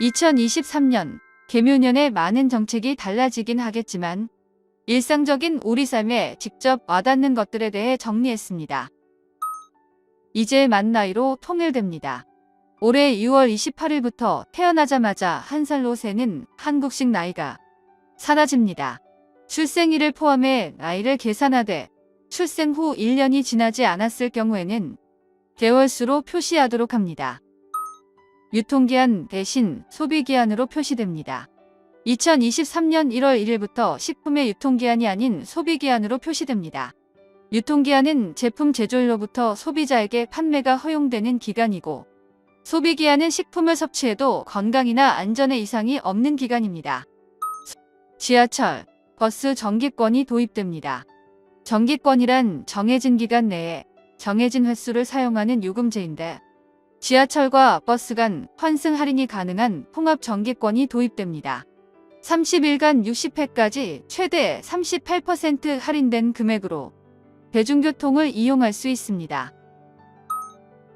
2023년 개묘년에 많은 정책이 달라지긴 하겠지만 일상적인 우리 삶에 직접 와닿는 것들에 대해 정리했습니다. 이제 만 나이로 통일됩니다. 올해 6월 28일부터 태어나자마자 한 살로 세는 한국식 나이가 사라집니다. 출생일을 포함해 나이를 계산하되 출생 후 1년이 지나지 않았을 경우에는 개월수로 표시하도록 합니다. 유통기한 대신 소비기한으로 표시됩니다. 2023년 1월 1일부터 식품의 유통기한이 아닌 소비기한으로 표시됩니다. 유통기한은 제품 제조일로부터 소비자에게 판매가 허용되는 기간이고 소비기한은 식품을 섭취해도 건강이나 안전에 이상이 없는 기간입니다. 지하철, 버스 정기권이 도입됩니다. 정기권이란 정해진 기간 내에 정해진 횟수를 사용하는 요금제인데 지하철과 버스 간 환승 할인이 가능한 통합 정기권이 도입됩니다. 30일간 60회까지 최대 38% 할인된 금액으로 대중교통을 이용할 수 있습니다.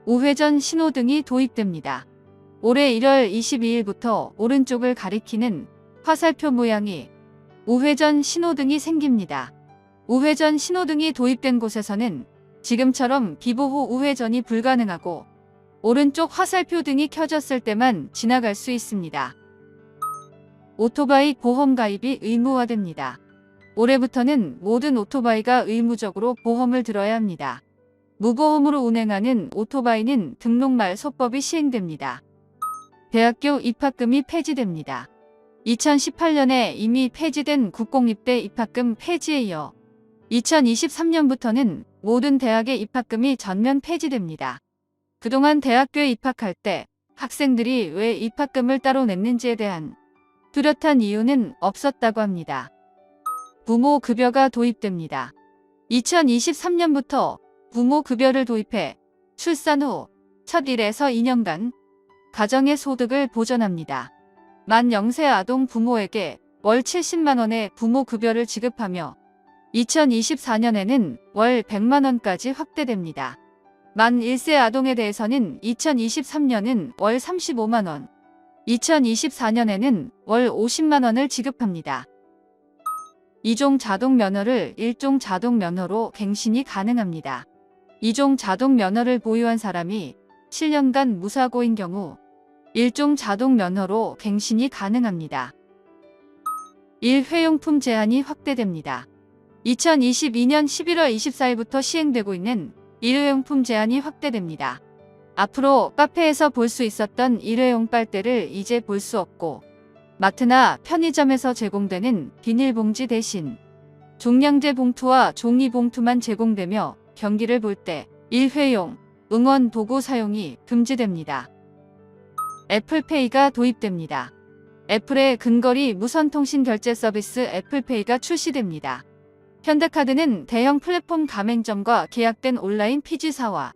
우회전 신호등이 도입됩니다. 올해 1월 22일부터 오른쪽을 가리키는 화살표 모양이 우회전 신호등이 생깁니다. 우회전 신호등이 도입된 곳에서는 지금처럼 비보 후 우회전이 불가능하고 오른쪽 화살표 등이 켜졌을 때만 지나갈 수 있습니다. 오토바이 보험 가입이 의무화됩니다. 올해부터는 모든 오토바이가 의무적으로 보험을 들어야 합니다. 무보험으로 운행하는 오토바이는 등록 말 소법이 시행됩니다. 대학교 입학금이 폐지됩니다. 2018년에 이미 폐지된 국공립대 입학금 폐지에 이어 2023년부터는 모든 대학의 입학금이 전면 폐지됩니다. 그동안 대학교에 입학할 때 학생들이 왜 입학금을 따로 냈는지에 대한 뚜렷한 이유는 없었다고 합니다. 부모 급여가 도입됩니다. 2023년부터 부모 급여를 도입해 출산 후 첫 1에서 2년간 가정의 소득을 보전합니다. 만 0세 아동 부모에게 월 70만원의 부모 급여를 지급하며 2024년에는 월 100만원까지 확대됩니다. 만 1세 아동에 대해서는 2023년은 월 35만원, 2024년에는 월 50만원을 지급합니다. 2종 자동 면허를 1종 자동 면허로 갱신이 가능합니다. 2종 자동 면허를 보유한 사람이 7년간 무사고인 경우 1종 자동 면허로 갱신이 가능합니다. 1회용품 제한이 확대됩니다. 2022년 11월 24일부터 시행되고 있는 일회용품 제한이 확대됩니다. 앞으로 카페에서 볼 수 있었던 일회용 빨대를 이제 볼 수 없고 마트나 편의점에서 제공되는 비닐봉지 대신 종량제 봉투와 종이 봉투만 제공되며 경기를 볼 때 일회용 응원 도구 사용이 금지됩니다. 애플페이가 도입됩니다. 애플의 근거리 무선통신 결제 서비스 애플페이가 출시됩니다. 현대카드는 대형 플랫폼 가맹점과 계약된 온라인 PG사와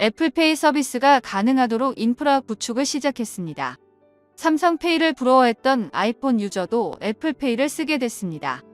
애플페이 서비스가 가능하도록 인프라 구축을 시작했습니다. 삼성페이를 부러워했던 아이폰 유저도 애플페이를 쓰게 됐습니다.